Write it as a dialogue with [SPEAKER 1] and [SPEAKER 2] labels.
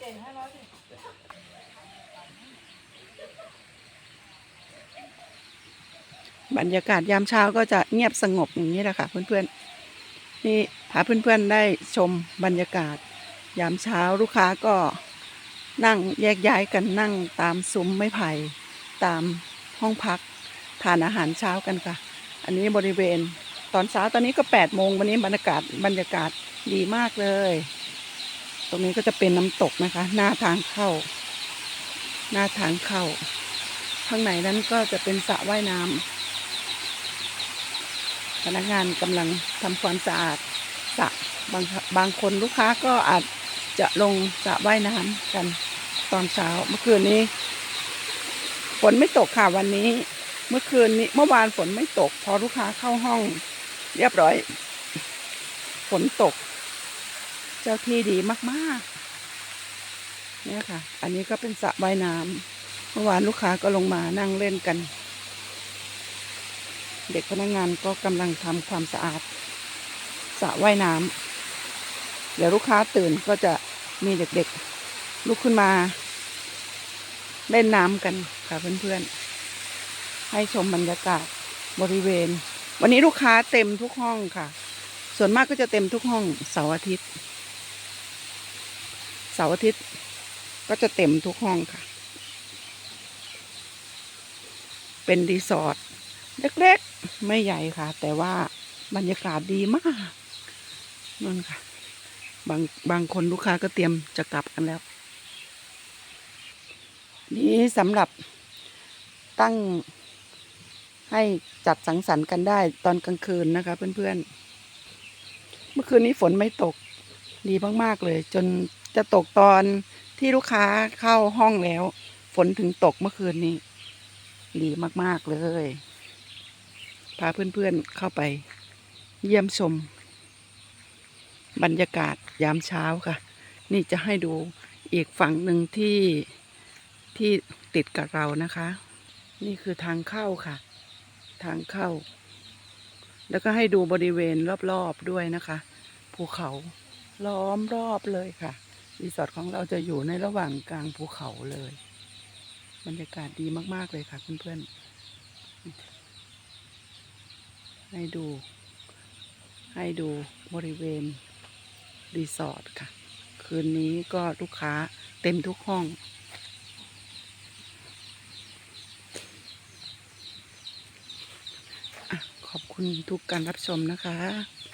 [SPEAKER 1] เก่งให้ร้สิ
[SPEAKER 2] บรรยากาศยามเช้าก็จะเงียบสงบอย่างนี้แหละค่ะเพื่อนๆนี่พาเพื่อนๆได้ชมบรรยากาศ ยามเช้าลูกค้าก็นั่งแยกย้ายกันนั่งตามซุ้มไม้ไผ่ตามห้องพักทานอาหารเช้ากันค่ะ อันนี้บริเวณตอนเช้าตอนนี้ก็8โมงวันนี้บรรยากาศบรรยากาศดีมากเลย ตรงนี้ก็จะเป็นน้ำตกนะคะ หน้าทางเข้า หน้าทางเข้า ข้างในนั้นก็จะเป็นสระว่ายน้ำพนักงานกำลังทำความสะอาดสระบางบางคนลูกค้าก็อาจจะลงสระว่ายน้ำกันตอนเช้าเมื่อคืนนี้ฝนไม่ตกค่ะวันนี้ เมื่อคืนนี้เมื่อวานฝนไม่ตก พอลูกค้าเข้าห้อง เรียบร้อย ฝนตก เจ้าที่ดีมากๆ เนี่ยค่ะ อันนี้ก็เป็นสระว่ายน้ำเมื่อวานลูกค้าก็ลงมานั่งเล่นกัน เด็กพนักงานก็กำลังทำความสะอาดสระว่ายน้ำเดี๋ยวลูกค้าตื่นก็จะมีเด็กๆ ลุกขึ้นมา เล่นน้ำกันค่ะเพื่อนๆ ให้ชมบรรยากาศบริเวณ วันนี้ลูกค้าเต็มทุกห้องค่ะ ส่วนมากก็จะเต็มทุกห้องเสาร์อาทิตย์ เสาร์อาทิตย์ก็จะเต็มทุกห้องค่ะ เป็นรีสอร์ทเล็กๆ ไม่ใหญ่ค่ะ แต่ว่าบรรยากาศดีมากนั่นค่ะ บางบางคนลูกค้าก็เตรียมจะกลับกันแล้ว นี่สำหรับตั้งให้จัดสังสรรค์กันได้ตอนกลางคืนนะคะเพื่อนๆ เมื่อคืนนี้ฝนไม่ตก ดีมากๆเลย จนจะตกตอนที่ลูกค้าเข้าห้องแล้ว ฝนถึงตกเมื่อคืนนี้ ดีมากๆเลย พาเพื่อนๆเข้าไป เยี่ยมชม บรรยากาศยามเช้าค่ะ นี่จะให้ดูอีกฝั่งหนึ่งที่ที่ติดกับเรานะคะ นี่คือทางเข้าค่ะ ทางเข้า แล้วก็ให้ดูบริเวณรอบๆด้วยนะคะ ภูเขา ล้อมรอบเลยค่ะรีสอร์ทของเราจะอยู่ในระหว่างกลางภูเขาเลย บรรยากาศดีมาก ๆ เลยค่ะเพื่อนๆ ให้ดู ให้ดูบริเวณรีสอร์ทค่ะ คืนนี้ก็ลูกค้าเต็มทุกห้องอขอบคุณทุกการรับชมนะคะ